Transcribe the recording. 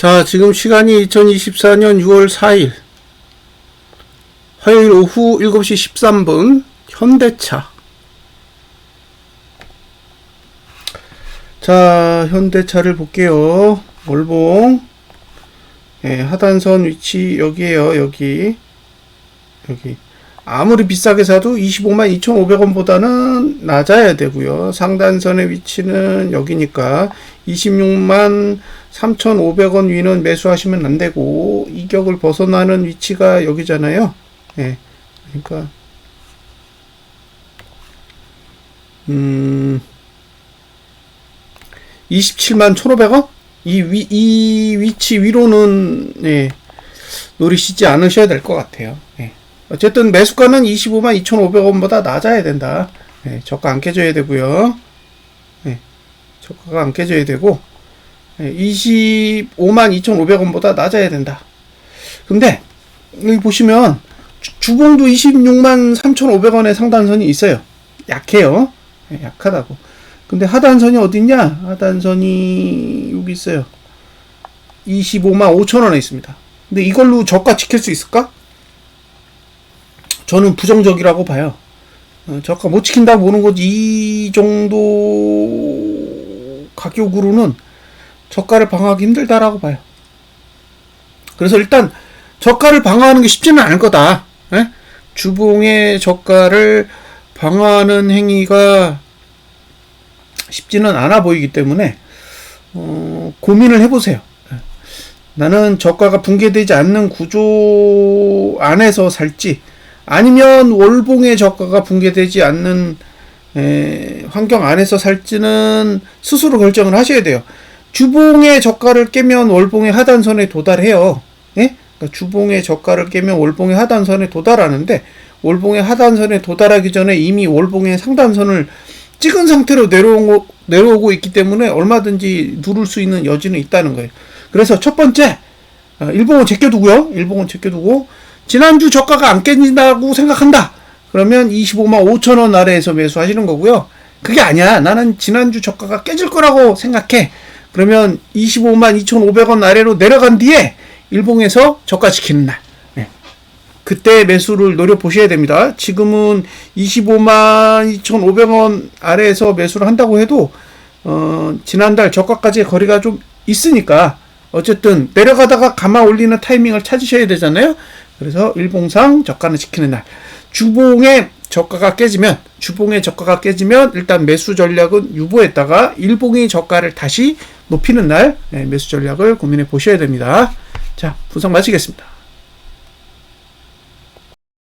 자, 지금 시간이 2024년 6월 4일. 화요일 오후 7시 13분. 현대차. 자, 현대차를 볼게요. 월봉. 예, 하단선 위치 여기에요. 여기. 여기. 아무리 비싸게 사도 25만 2,500원보다는 낮아야 되고요. 상단선의 위치는 여기니까 26만 3,500원 위는 매수하시면 안 되고 이격을 벗어나는 위치가 여기잖아요. 예. 그러니까 음 27만 1,500원? 이 위, 이 위치 위로는 예, 노리시지 않으셔야 될 것 같아요. 예. 어쨌든 매수가는 25만 2,500원보다 낮아야 된다. 예, 저가 안 깨져야 되고요. 예, 저가가 안 깨져야 되고 예, 25만 2,500원보다 낮아야 된다. 근데 여기 보시면 주- 주봉도 26만 3,500원의 상단선이 있어요. 약해요. 예, 약하다고. 근데 하단선이 어딨냐? 하단선이 여기 있어요. 25만 5천 원에 있습니다. 근데 이걸로 저가 지킬 수 있을까? 저는 부정적이라고 봐요. 어, 저가 못 지킨다고 보는 거지. 이 정도 가격으로는 저가를 방어하기 힘들다라고 봐요. 그래서 일단 저가를 방어하는 게 쉽지는 않을 거다. 예? 주봉의 저가를 방어하는 행위가 쉽지는 않아 보이기 때문에 어, 고민을 해보세요. 예. 나는 저가가 붕괴되지 않는 구조 안에서 살지 아니면 월봉의 저가가 붕괴되지 않는 에, 환경 안에서 살지는 스스로 결정을 하셔야 돼요. 주봉의 저가를 깨면 월봉의 하단선에 도달해요. 예? 그러니까 주봉의 저가를 깨면 월봉의 하단선에 도달하는데 월봉의 하단선에 도달하기 전에 이미 월봉의 상단선을 찍은 상태로 내려오고, 내려오고 있기 때문에 얼마든지 누를 수 있는 여지는 있다는 거예요. 그래서 첫 번째, 어, 일봉은 제껴두고요. 일봉은 제껴두고, 지난주 저가가 안 깨진다고 생각한다. 그러면 25만 5천 원 아래에서 매수하시는 거고요. 그게 아니야. 나는 지난주 저가가 깨질 거라고 생각해. 그러면 25만 2,500원 아래로 내려간 뒤에 일봉에서 저가 지키는 날. 네. 그때 매수를 노려보셔야 됩니다. 지금은 25만 2,500원 아래에서 매수를 한다고 해도, 어, 지난달 저가까지의 거리가 좀 있으니까, 어쨌든 내려가다가 감아 올리는 타이밍을 찾으셔야 되잖아요. 그래서 일봉상 저가는 지키는 날. 주봉의 저가가 깨지면, 주봉의 저가가 깨지면 일단 매수 전략은 유보했다가 일봉의 저가를 다시 높이는 날 네, 매수 전략을 고민해 보셔야 됩니다. 자, 분석 마치겠습니다.